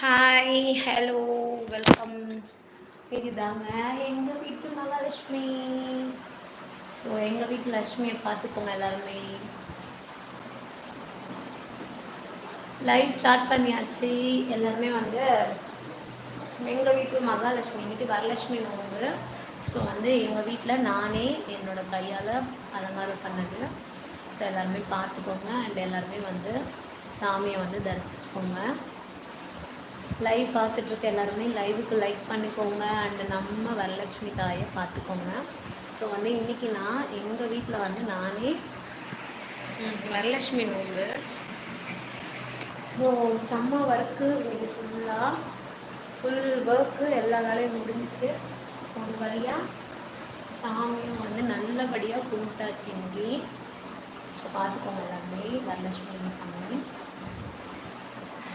Hi hello welcome இதுதாங்க எங்கள் வீட்டு மகாலட்சுமி. ஸோ எங்கள் வீட்டு லக்ஷ்மியை பார்த்துக்கோங்க எல்லாருமே. லைவ் ஸ்டார்ட் பண்ணியாச்சு. எல்லாருமே வந்து எங்கள் வீட்டு மகாலட்சுமி வீட்டு வரலட்சுமி நோம்பு ஸோ வந்து எங்கள் வீட்டில் நானே என்னோட கையால் அலங்காரம் பண்ணது. ஸோ எல்லாருமே பார்த்துக்கோங்க. அண்ட் எல்லாருமே வந்து சாமியை வந்து தரிசிச்சுக்கோங்க. லைவ் பார்த்துட்ருக்க எல்லாருமே லைவுக்கு லைக் பண்ணிக்கோங்க. அண்டு நம்ம வரலட்சுமி தாயை பார்த்துக்கோங்க. ஸோ வந்து இன்றைக்கி நான் எங்கள் வீட்டில் வந்து நானே வரலட்சுமி நோம்பு. ஸோ செம்ம ஒர்க்கு இது ஃபுல்லாக ஃபுல் ஒர்க்கு எல்லா வேலையும் முடிஞ்சிச்சு. ஒரு வழியாக சாமியும் வந்து நல்லபடியாக கும்பிட்டாச்சு இன்னைக்கு. ஸோ பார்த்துக்கோங்க எல்லாருமே வரலட்சுமி சாமி.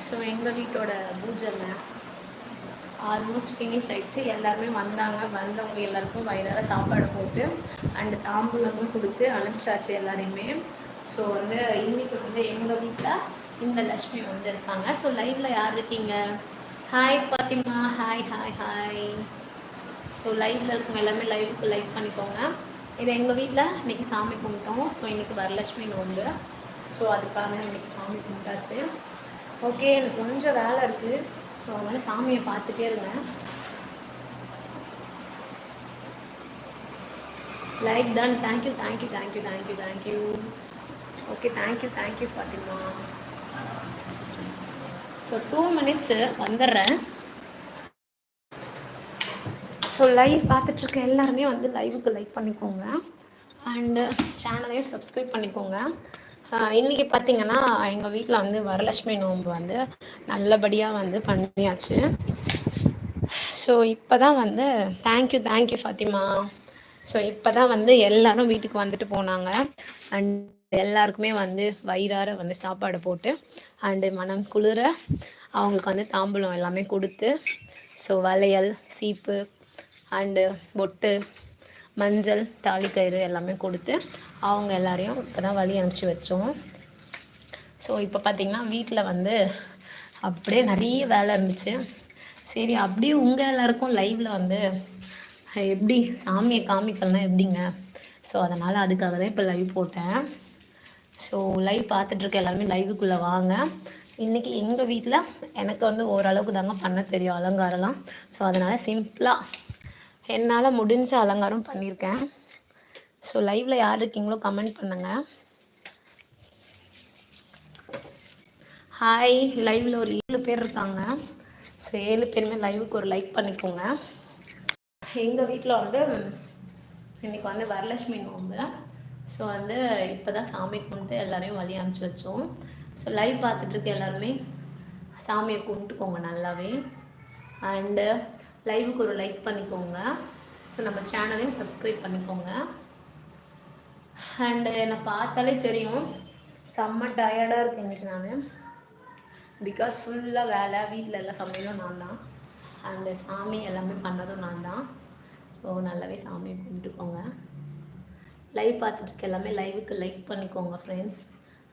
ஸோ எங்கள் வீட்டோட பூஜைங்க ஆல்மோஸ்ட் ஃபினிஷ் ஆகிடுச்சு எல்லாருமே வந்தாங்க. வந்தவங்க எல்லாருக்கும் வயிறார சாப்பாடு போட்டு அண்டு தாம்பூலமும் கொடுத்து அனுப்பிச்சாச்சு எல்லாரையுமே. ஸோ வந்து இன்னைக்கு வந்து எங்கள் வீட்டில் இந்த லக்ஷ்மி வந்து இருக்காங்க. ஸோ லைவில் யார் இருக்கீங்க? Hi Fatima hi hi hi so லைவில் இருக்கவங்க எல்லாமே லைவுக்கு லைக் பண்ணிக்கோங்க. இது எங்கள் வீட்டில் இன்றைக்கி சாமி கும்பிட்டோம். ஸோ இன்றைக்கி வரலட்சுமி ஒன்று ஸோ அதுக்காக இன்றைக்கி சாமி கும்பிட்டாச்சு. ஓகே எனக்கு கொஞ்சம் வேலை இருக்குது ஸோ அதனால் சாமியை பார்த்துட்டே இருந்தேன். Like done thank you thank you thank you thank you thank you okay thank you thank you Fatima so two minutes வந்துடுறேன். ஸோ லைவ் பார்த்துட்ருக்க எல்லாருமே வந்து லைவுக்கு லைக் பண்ணிக்கோங்க. அண்டு சேனலையும் சப்ஸ்கிரைப் பண்ணிக்கோங்க. இன்றைக்கி பார்த்தீங்கன்னா எங்கள் வீட்டில் வந்து வரலட்சுமி நோன்பு வந்து நல்லபடியாக வந்து பண்ணியாச்சு. ஸோ இப்போ தான் வந்து தேங்க்யூ தேங்க்யூ ஃபாத்திமா. ஸோ இப்போ தான் வந்து எல்லாரும் வீட்டுக்கு வந்துட்டு போனாங்க. அண்ட் எல்லாருக்குமே வந்து வயிறார வந்து சாப்பாடு போட்டு அண்டு மனம் குளிர அவங்களுக்கு வந்து தாம்பூலம் எல்லாமே கொடுத்து ஸோ வளையல் சீப்பு அண்டு பொட்டு மஞ்சள் தாலிக்கயிறு எல்லாமே கொடுத்து அவங்க எல்லாரையும் இப்போ தான் வழி அனுப்பிச்சி வச்சோம். ஸோ இப்போ பார்த்திங்கன்னா வீட்டில் வந்து அப்படியே நிறைய வேலை இருந்துச்சு. சரி அப்படியே உங்கள் எல்லாருக்கும் லைவில் வந்து எப்படி சாமியை காமிக்கல்னால் எப்படிங்க? ஸோ அதனால் அதுக்காக தான் இப்போ லைவ் போட்டேன். ஸோ லைவ் பார்த்துட்ருக்க எல்லாருமே லைவுக்குள்ளே வாங்க. இன்றைக்கி எங்கள் வீட்டில் எனக்கு வந்து ஓரளவுக்கு தாங்க பண்ண தெரியும் அலங்காரம்லாம். ஸோ அதனால் சிம்பிளாக என்னால் முடிஞ்ச அலங்காரம் பண்ணியிருக்கேன் ஸோ லைவில் யார் இருக்கீங்களோ கமெண்ட் பண்ணுங்கள் ஹாய் லைவில் ஒரு ஏழு பேர் இருக்காங்க. ஸோ ஏழு பேருமே லைவுக்கு ஒரு லைக் பண்ணிக்கோங்க. எங்கள் வீட்டில் வந்து இன்றைக்கி வந்து வரலட்சுமி நோம்பு. ஸோ வந்து இப்போ தான் சாமி கும்பிட்டு எல்லாரையும் வழி அனுப்பிச்சி வச்சோம். ஸோ லைவ் பார்த்துட்டு இருக்க எல்லாருமே சாமியை கும்பிட்டுக்கோங்க நல்லாவே. அண்டு லைவுக்கு ஒரு லைக் பண்ணிக்கோங்க. ஸோ நம்ம சேனலையும் சப்ஸ்கிரைப் பண்ணிக்கோங்க. அண்டு என்னை பார்த்தாலே தெரியும் செம்ம டயர்டாக இருக்கு இன்றைக்கி நான். பிகாஸ் ஃபுல்லாக வேலை வீட்டில் எல்லாம் சமையலும் நான் தான். அண்டு சாமி எல்லாமே பண்ணதும் நான் தான். ஸோ நல்லாவே சாமியை கும்பிட்டுக்கோங்க. லைவ் பார்த்துட்டு எல்லாமே லைவுக்கு லைக் பண்ணிக்கோங்க ஃப்ரெண்ட்ஸ்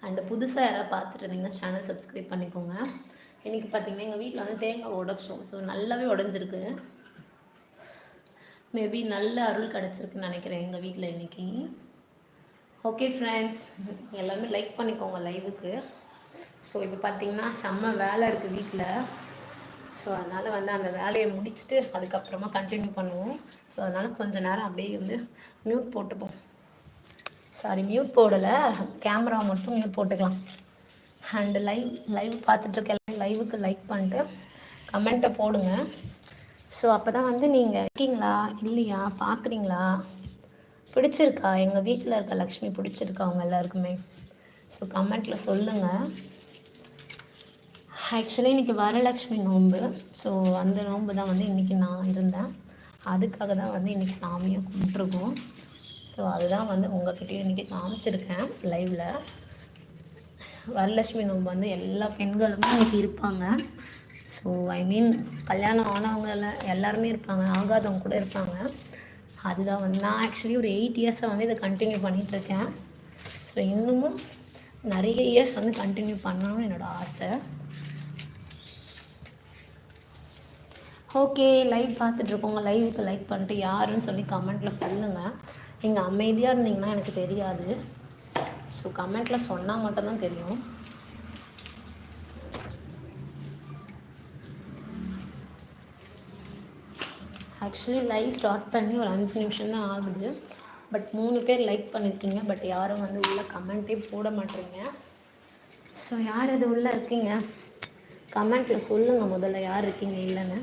அண்டு புதுசாக யாராவது பார்த்துட்டு இருந்தீங்கன்னா சேனல் சப்ஸ்கிரைப் பண்ணிக்கோங்க. இன்றைக்கி பார்த்தீங்கன்னா எங்கள் வீட்டில் வந்து தேங்காய் உடச்சோம். ஸோ நல்லாவே உடஞ்சிருக்கு. மேபி நல்ல அருள் கிடச்சிருக்குன்னு நினைக்கிறேன் எங்கள் வீட்டில் இன்றைக்கி ஓகே ஃப்ரெண்ட்ஸ் எல்லாமே லைக் பண்ணிக்கோங்க லைவுக்கு ஸோ இப்போ பார்த்தீங்கன்னா செம்ம வேலை இருக்குது வீட்டில் ஸோ அதனால் வந்து அந்த வேலையை முடிச்சுட்டு அதுக்கப்புறமா கண்டினியூ பண்ணுவோம். ஸோ அதனால் கொஞ்சம் நேரம் அப்படியே வந்து மியூட் போட்டுப்போம். சாரி மியூட் போடலை. கேமரா மட்டும் மியூட் போட்டுக்கலாம். அண்டு லைவ் லைவ் பார்த்துட்ருக்க லைவுக்கு லைக் பண்ணிட்டு கமெண்ட்டை போடுங்க. ஸோ அப்போ தான் வந்து நீங்கள் இருக்கீங்களா? இல்லையா? பார்க்குறீங்களா பிடிச்சிருக்கா? எங்கள் வீட்டில் இருக்க லக்ஷ்மி பிடிச்சிருக்கா அவங்க எல்லாருக்குமே? ஸோ கமெண்ட்டில் சொல்லுங்கள் ஆக்சுவலி இன்றைக்கி வரலக்ஷ்மி நோன்பு. ஸோ அந்த நோன்பு தான் வந்து இன்றைக்கி நான் இருந்தேன். அதுக்காக தான் வந்து இன்றைக்கி சாமியை கும்பிட்ருக்கோம் ஸோ அதுதான் வந்து உங்கள்கிட்டயும் இன்றைக்கி காமிச்சிருக்கேன் லைவில் வரலட்சுமி நோம்பு வந்து எல்லா பெண்களுமே இன்னைக்கு இருப்பாங்க. ஸோ ஐ மீன் கல்யாணம் ஆனவங்க எல்லாம் எல்லாருமே இருப்பாங்க. ஆகாதவங்க கூட இருப்பாங்க. அதுதான் வந்து நான் ஆக்சுவலி ஒரு எயிட் இயர்ஸை வந்து இதை கண்டினியூ பண்ணிகிட்ருக்கேன் ஸோ இன்னமும் நிறைய இயர்ஸ் வந்து கண்டினியூ பண்ணணும்னு என்னோடய ஆசை. ஓகே லைவ் பார்த்துட்ருக்கோங்க லைவுக்கு லைக் பண்ணிட்டு யாருன்னு சொல்லி கமெண்ட்டில் சொல்லுங்கள் நீங்கள் அமைதியாக இருந்தீங்கன்னா எனக்கு தெரியாது. ஸோ கமெண்ட்டில் சொன்னால் மட்டும்தான் தெரியும். ஆக்சுவலி லைவ் ஸ்டார்ட் பண்ணி ஒரு அஞ்சு நிமிஷம் தான் ஆகுது. பட் மூணு பேர் லைக் பண்ணியிருக்கீங்க பட் யாரும் வந்து உள்ள கமெண்ட்டே போட மாட்டேறீங்க ஸோ யார் அது உள்ளே இருக்கீங்க? கமெண்ட்டில் சொல்லுங்கள் முதல்ல யார் இருக்கீங்க இல்லைன்னு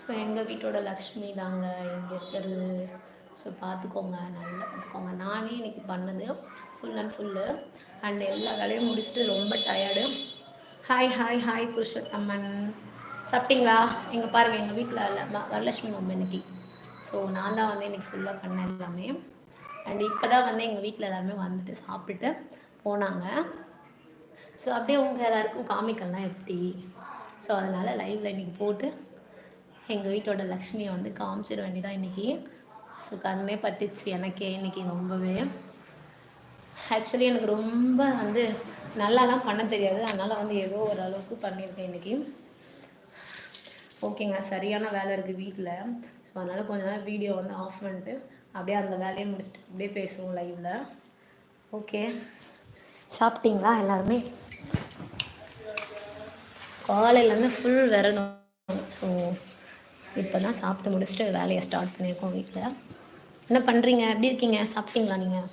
ஸோ எங்கள் வீட்டோட லக்ஷ்மி தாங்க இங்கே இருக்கிறது. ஸோ பார்த்துக்கோங்க நல்லா பார்த்துக்கோங்க நானே இன்னைக்கு பண்ணது ஃபுல் அண்ட் ஃபுல்லு அண்ட் எல்லா வேலையும் முடிச்சுட்டு ரொம்ப tired hi hi hi Purushothaman சாப்பிட்டீங்களா? இங்கே பாருங்கள் எங்கள் வீட்டில் வரலட்சுமி நோம்பு இன்னைக்கு. ஸோ நான் தான் வந்து இன்னைக்கு ஃபுல்லாக பண்ணேன் எல்லாமே. அண்ட் இப்போ தான் வந்து எங்கள் வீட்டில் எல்லாருமே வந்துட்டு சாப்பிட்டுட்டு போனாங்க. ஸோ அப்படியே உங்கள் எல்லாருக்கும் காமிக்கலாம் எப்படி? ஸோ அதனால் லைவில் இன்னைக்கு போட்டு எங்கள் வீட்டோட லக்ஷ்மியை வந்து காமிச்சிட வேண்டிதான் இன்றைக்கி ஸோ கண்ணே பட்டுச்சு எனக்கே இன்றைக்கி ரொம்பவே. ஆக்சுவலி எனக்கு ரொம்ப வந்து நல்லாலாம் பண்ண தெரியாது. அதனால் வந்து ஏதோ ஓரளவுக்கு பண்ணியிருக்கேன் இன்றைக்கி ஓகேங்க சரியான வேலை இருக்குது வீட்டில் ஸோ அதனால் கொஞ்ச நேரம் வீடியோ வந்து ஆஃப் பண்ணிட்டு அப்படியே அந்த வேலையை முடிச்சுட்டு அப்படியே பேசுவோம் லைவில் ஓகே சாப்பிட்டீங்களா எல்லாருமே? காலையிலேருந்து ஃபுல் விரணும் ஸோ இப்போ தான் சாப்பிட்டு முடிச்சுட்டு வேலையை ஸ்டார்ட் பண்ணியிருக்கோம் வீட்டில் என்ன பண்ணுறீங்க எப்படி இருக்கீங்க? சாப்பிட்டீங்களா நீங்கள்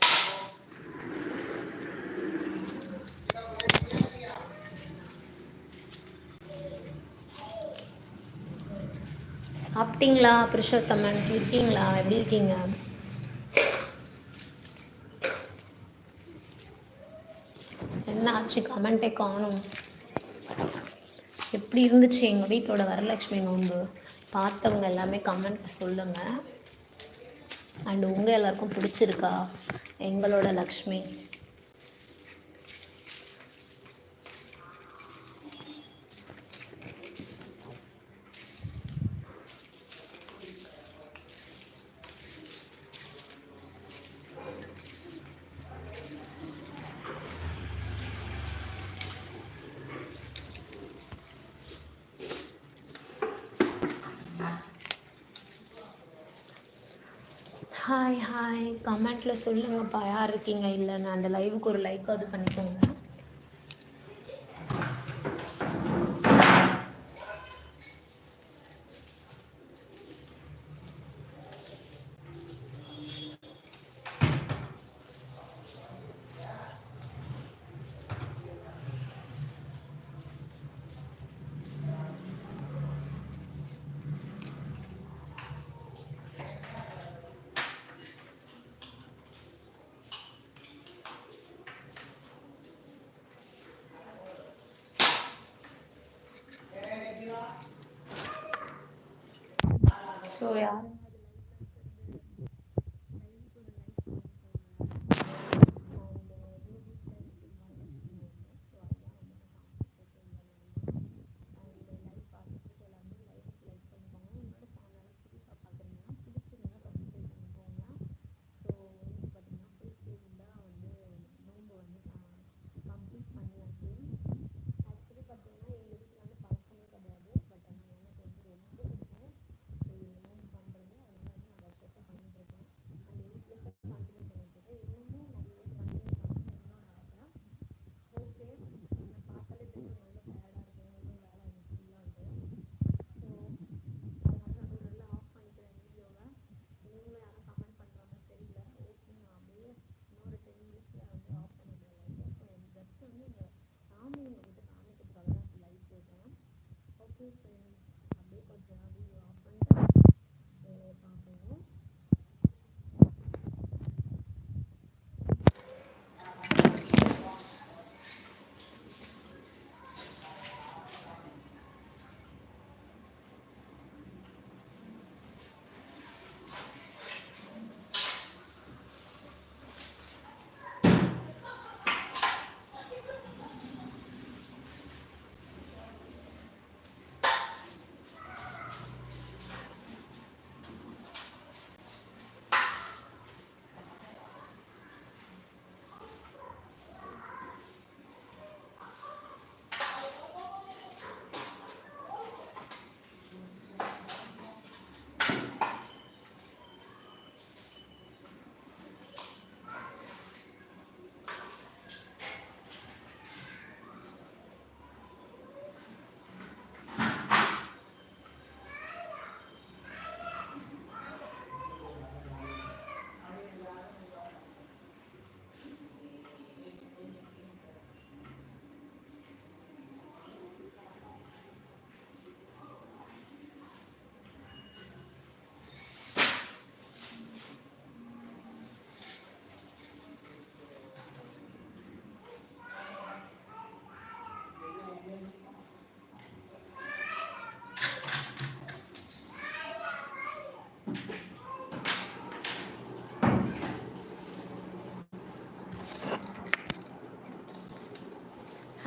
சாப்பிட்டீங்களா புருஷோத்தமன்? இருக்கீங்களா? எப்படி இருக்கீங்க? என்ன ஆச்சு? கமெண்ட்டே காணும். எப்படி இருந்துச்சு எங்கள் வீட்டோட வரலட்சுமி நோன்பு? பார்த்தவங்க எல்லாமே கமெண்ட்டில் சொல்லுங்கள் அண்ட் உங்கள் எல்லாருக்கும் பிடிச்சிருக்கா? எங்களோட லக்ஷ்மி. ஹாய் ஹாய் கமெண்ட்டில் சொல்லுங்கப்பா. யார் இருக்கீங்க? இல்லைன்னு அந்த லைவுக்கு ஒரு லைக் அது பண்ணிக்கோங்க. ஸோ யார்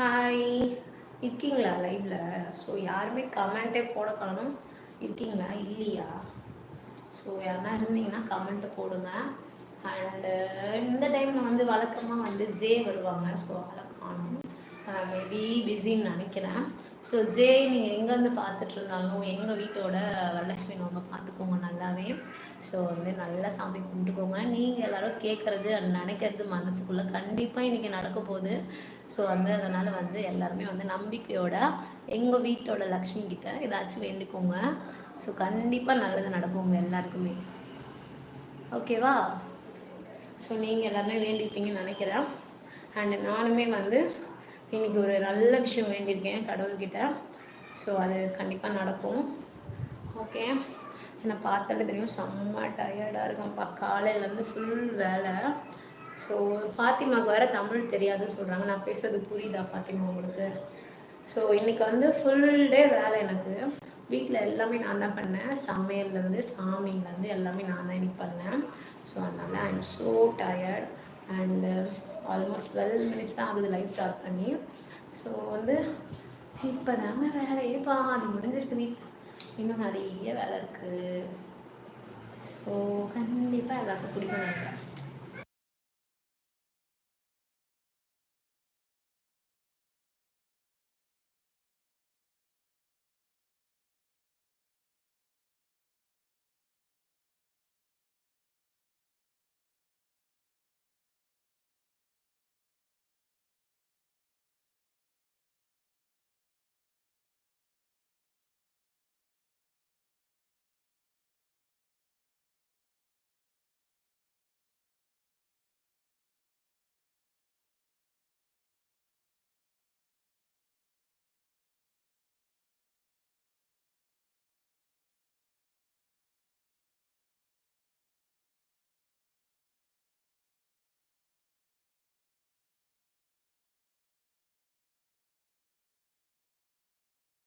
ஹாய் இருக்கீங்களா லைவ்ல ஸோ யாருமே கமெண்ட்டே போட காணும் இருக்கீங்களா? இல்லையா? ஸோ யாருன்னா இருந்தீங்கன்னா கமெண்ட்டை போடுங்க. அண்டு இந்த டைமில் வந்து வழக்கமாக வந்து ஜே வருவாங்க. ஸோ அவளை காணும். Uh, மேபி பிஸின்னு நினைக்கிறேன். ஸோ ஜே நீங்கள் எங்கேருந்து பார்த்துட்டு இருந்தாலும் எங்கள் வீட்டோட வரலட்சுமி நோம்பை பார்த்துக்கோங்க நல்லாவே. ஸோ வந்து நல்லா சாமி கும்பிட்டுக்கோங்க. நீங்கள் எல்லோரும் கேட்குறது நினைக்கிறது மனசுக்குள்ளே கண்டிப்பாக இன்றைக்கி நடக்க போகுது. ஸோ வந்து அதனால் வந்து எல்லாருமே வந்து நம்பிக்கையோட எங்கள் வீட்டோட லக்ஷ்மி கிட்ட ஏதாச்சும் வேண்டிக்கோங்க. ஸோ கண்டிப்பாக நல்லது நடக்குங்க எல்லாருக்குமே. ஓகேவா ஸோ நீங்கள் எல்லாருமே வேண்டிப்பீங்கன்னு நினைக்கிறேன். அண்டு நானுமே வந்து இன்றைக்கி ஒரு நல்ல விஷயம் வேண்டியிருக்கேன் கடவுள்கிட்ட. ஸோ அது கண்டிப்பாக நடக்கும். ஓகே நான் பார்த்தாலே தெரியும். செம்ம டயர்டாக இருக்கும்ப்பா காலையிலேருந்து ஃபுல் வேலை. ஸோ ஃபாத்திமாவுக்கு வேறு தமிழ் தெரியாதுன்னு சொல்கிறாங்க நான் பேசுறது புரியுதா ஃபாத்திமா உங்களுக்கு? ஸோ இன்றைக்கி வந்து ஃபுல் டே வேலை எனக்கு. வீட்டில் எல்லாமே நான் தான் பண்ணேன். சமையல்லேருந்து சாமியிலேருந்து எல்லாமே நான் தான் இன்னைக்கு பண்ணேன். ஸோ அதனால் I am so tired and almost twelve minutes தான் ஆகுது லைவ் ஸ்டார்ட் பண்ணி. ஸோ வந்து இப்போ தாங்க வேலையே பாதி முடிஞ்சிருக்கு நீ இன்னும் நிறைய வேலை இருக்குது ஸோ கண்டிப்பாக எல்லாருக்கும் பிடிக்கும் நினைக்கிறேன்